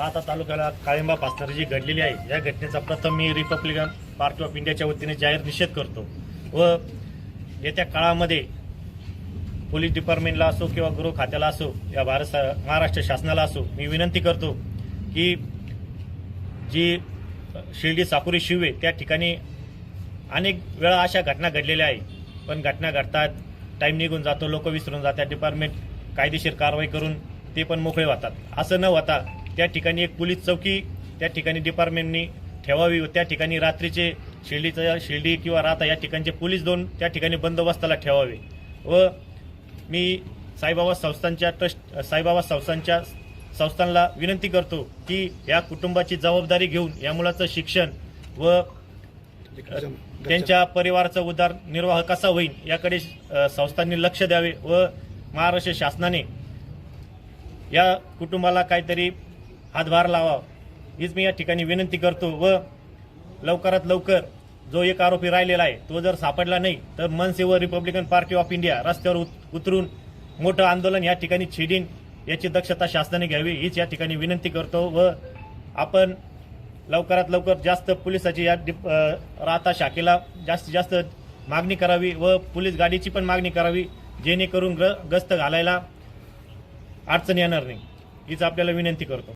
राहता तालुक्याला काळिंबा पासणारी जी घडलेली आहे या घटनेचा प्रथम मी रिपब्लिकन पार्टी ऑफ इंडियाच्या वतीने जाहीर निषेध करतो. व येत्या काळामध्ये पोलीस डिपार्टमेंटला असो किंवा गृह खात्याला असो या भारत सा- महाराष्ट्र शासनाला असो मी विनंती करतो की जी शिर्डी साकुरी शिवे त्या ठिकाणी अनेक वेळा अशा घटना घडलेल्या आहे पण घटना घडतात टाईम निघून जातो लोक विसरून जातात डिपार्टमेंट कायदेशीर कारवाई करून ते पण मोकळे होतात. असं न होता त्या ठिकाणी एक पोलीस चौकी त्या ठिकाणी डिपार्टमेंटनी ठेवावी व त्या ठिकाणी रात्रीचे शिर्डीचं शिर्डी किंवा राहता या ठिकाणचे पोलीस दोन त्या ठिकाणी बंदोबस्ताला ठेवावे. व मी साईबाबा संस्थांच्या ट्रस्ट साईबाबा संस्थांच्या संस्थांना विनंती करतो की या कुटुंबाची जबाबदारी घेऊन या मुलाचं शिक्षण व त्यांच्या परिवाराचा उदारनिर्वाह कसा होईल याकडे संस्थांनी लक्ष द्यावे व महाराष्ट्र शासनाने या कुटुंबाला काहीतरी हातभार लावा हीच मी या ठिकाणी विनंती करतो व लवकरात लवकर जो एक आरोपी राहिलेला आहे तो जर सापडला नाही तर मनसे व रिपब्लिकन पार्टी ऑफ इंडिया रस्त्यावर उत- उतरून मोठं आंदोलन या ठिकाणी छेडीन याची दक्षता शासनाने घ्यावी हीच या ठिकाणी विनंती करतो व आपण लवकरात लवकर जास्त पोलिसाची या राहता शाखेला जास्तीत जास्त मागणी करावी व पोलीस गाडीची पण मागणी करावी जेणेकरून ग्र गस्त घालायला अडचण येणार नाही. हीच आपल्याला विनंती करतो.